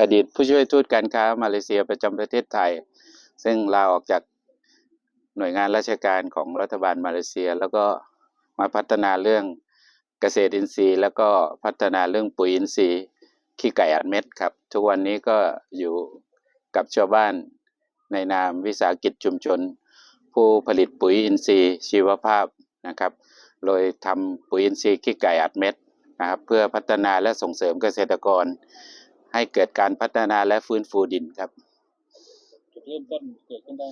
อดีตผู้ช่วยทูตการค้ามาเลเซียประจำประเทศไทย ซึ่งลาออกจากหน่วยงานราชการของรัฐบาลมาเลเซีย แล้วก็มาพัฒนาเรื่องเกษตรอินทรีย์ แล้วก็พัฒนาเรื่องปุ๋ยอินทรีย์ขี้ไก่อัดเม็ดครับ ทุกวันนี้ก็อยู่กับชาวบ้านในนามวิสาหกิจชุมชน ผู้ผลิตปุ๋ยอินทรีย์ชีวภาพนะครับ โดยทำปุ๋ยอินทรีย์ขี้ไก่อัดเม็ดนะครับเพื่อพัฒนาและส่งเสริมเกษตรกร ให้เกิดการพัฒนาและฟื้นฟูดินครับ จุดเริ่มต้นเกิดขึ้นได้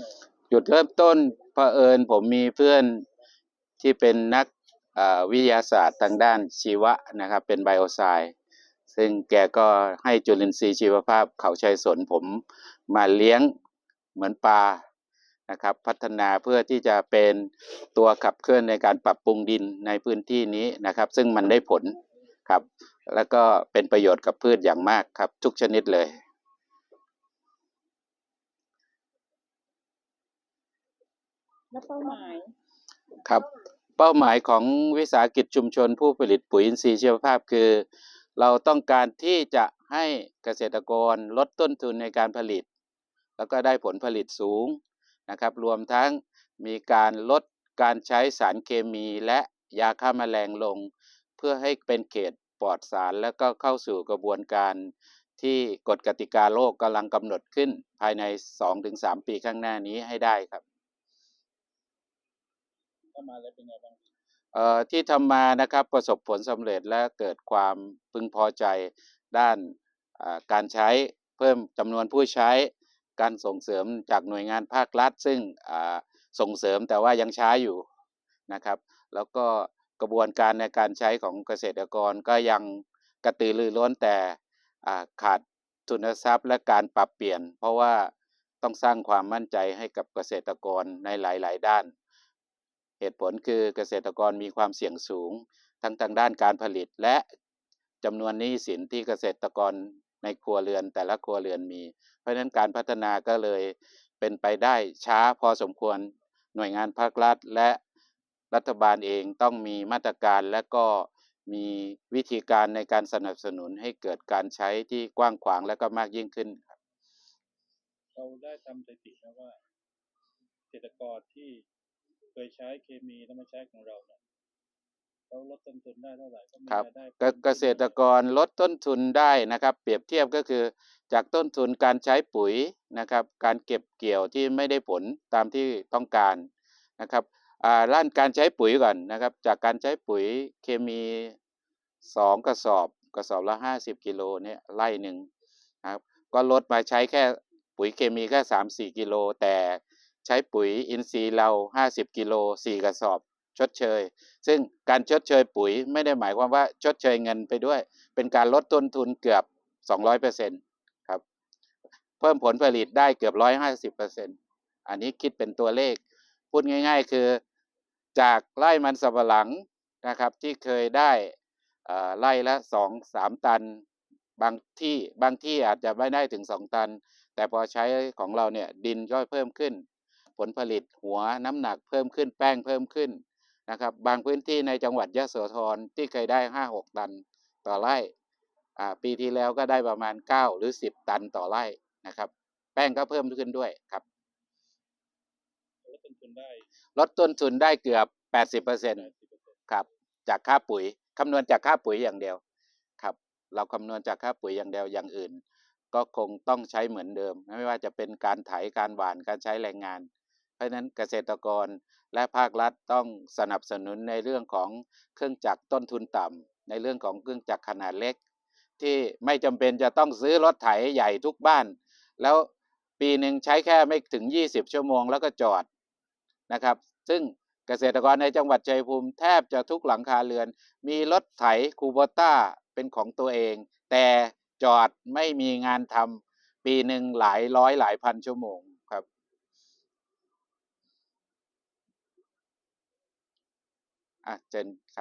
จุดเริ่มต้นเผอิญผมมีเพื่อนที่เป็นนักเอ่อวิทยาศาสตร์ทางด้านชีวะนะครับ เป็นไบโอไซน์ซึ่งแกก็ให้จุลินทรีย์ชีวภาพเขาชัยสนผมมาเลี้ยงเหมือนปลานะครับพัฒนาเพื่อที่จะเป็นตัวขับเคลื่อนในการปรับปรุงดินในพื้นที่นี้นะครับ ซึ่งมันได้ผลครับ แล้วก็เป็นประโยชน์กับพืชอย่างมากครับ ทุกชนิดเลย แล้วเป้าหมายครับ เป้าหมายของวิสาหกิจชุมชนผู้ผลิตปุ๋ยอินทรีย์ชีวภาพคือ เราต้องการที่จะให้เกษตรกรลดต้นทุนในการผลิต แล้วก็ได้ผลผลิตสูงนะครับ รวมทั้งมีการลดการใช้สารเคมีและยาฆ่าแมลงลง เพื่อให้เป็นเขต ปลอดสารแล้วก็เข้าสู่กระบวนการที่กฎกติกาโลกกำลังกำหนดขึ้นภายใน 2-3 ปีข้างหน้านี้ให้ได้ครับเข้ามาแล้วเป็นไงบ้างเอ่อที่ทำมานะครับประสบผลสำเร็จและเกิดความพึงพอใจด้านอ่าการใช้เพิ่มจำนวนผู้ใช้ การส่งเสริมจากหน่วยงานภาครัฐ ซึ่งอ่าส่งเสริมแต่ว่ายังช้าอยู่นะครับ แล้วก็ กระบวนการในการใช้ของเกษตรกรก็ยังกระตือรือร้นแต่ขาดทุนทรัพย์และการปรับเปลี่ยน เพราะว่าต้องสร้างความมั่นใจให้กับเกษตรกรในหลาย ๆ ด้าน เหตุผลคือเกษตรกรมีความเสี่ยงสูง ทั้งทางด้านการผลิตและจำนวนหนี้สินที่เกษตรกรในครัวเรือนแต่ละครัวเรือนมี เพราะฉะนั้นการพัฒนาก็เลยเป็นไปได้ช้าพอสมควรหน่วยงานภาครัฐและ รัฐบาลเองต้องมีมาตรการและก็มีวิธีการในการสนับสนุนให้เกิดการใช้ที่กว้างขวางและก็มากยิ่งขึ้นครับเราได้ทำสถิตินะว่าเกษตรกรที่เคยใช้เคมีแล้วมาใช้ของเราเนี่ยเขาลดต้นทุนได้เท่าไหร่ก็มีครับรายได้เกเกษตรกรลดต้นทุนได้นะครับ เปรียบเทียบก็คือจากต้นทุนการใช้ปุ๋ยนะครับ การเก็บเกี่ยวที่ไม่ได้ผลตามที่ต้องการนะครับ อ่าด้านการใช้ปุ๋ยก่อนนะครับ จากการใช้ปุ๋ยเคมีสองกระสอบกระสอบละห้าสิบกิโลเนี่ยไร่หนึ่งนะครับ ก็ลดมาใช้แค่ปุ๋ยเคมีแค่สามสี่กิโลแต่ใช้ปุ๋ยอินทรีย์เราห้าสิบกิโลสี่กระสอบชดเชย ซึ่งการชดเชยปุ๋ยไม่ได้หมายความว่าชดเชยเงินไปด้วย เป็นการลดต้นทุนเกือบ200%ครับ เพิ่มผลผลิตได้เกือบ150%อันนี้คิดเป็นตัวเลข พูดง่าย ๆ คือ จากไร่มันสำปะหลังนะครับ ที่เคยได้เอ่อไร่ละ2 3ตัน บางที่บางที่อาจจะไม่ได้ถึง2ตัน แต่พอใช้ของเราเนี่ยดินก็เพิ่มขึ้น ผลผลิตหัวน้ำหนักเพิ่มขึ้นแป้งเพิ่มขึ้นนะครับ บางพื้นที่ในจังหวัดยะโสธรที่เคยได้ห้าหกตันต่อไร่ปีที่แล้วก็ได้ประมาณเก้าหรือสิบตันต่อไร่นะครับ แป้งก็เพิ่มขึ้นด้วยครับ ได้ลดต้นทุนได้เกือบแปดสิบเปอร์เซ็นต์ครับจากค่าปุ๋ยคำนวณจากค่าปุ๋ยอย่างเดียวครับ เราคำนวณจากค่าปุ๋ยอย่างเดียวอย่างอื่น ก็คงต้องใช้เหมือนเดิม ไม่ว่าจะเป็นการไถการหว่านการใช้แรงงาน เพราะฉะนั้นเกษตรกรและภาครัฐต้องสนับสนุนในเรื่องของเครื่องจักรต้นทุนต่ำในเรื่องของเครื่องจักรขนาดเล็ก ที่ไม่จำเป็นจะต้องซื้อรถไถใหญ่ทุกบ้าน แล้วปีหนึ่งใช้แค่ไม่ถึง 20 ชั่วโมงแล้วก็จอด นะครับ ซึ่งเกษตรกรในจังหวัดชัยภูมิแทบจะทุกหลังคาเรือน มีรถไถคูโบต้าเป็นของตัวเอง แต่จอดไม่มีงานทำปีหนึ่งหลายร้อยหลายพันชั่วโมงครับอะเจนครับ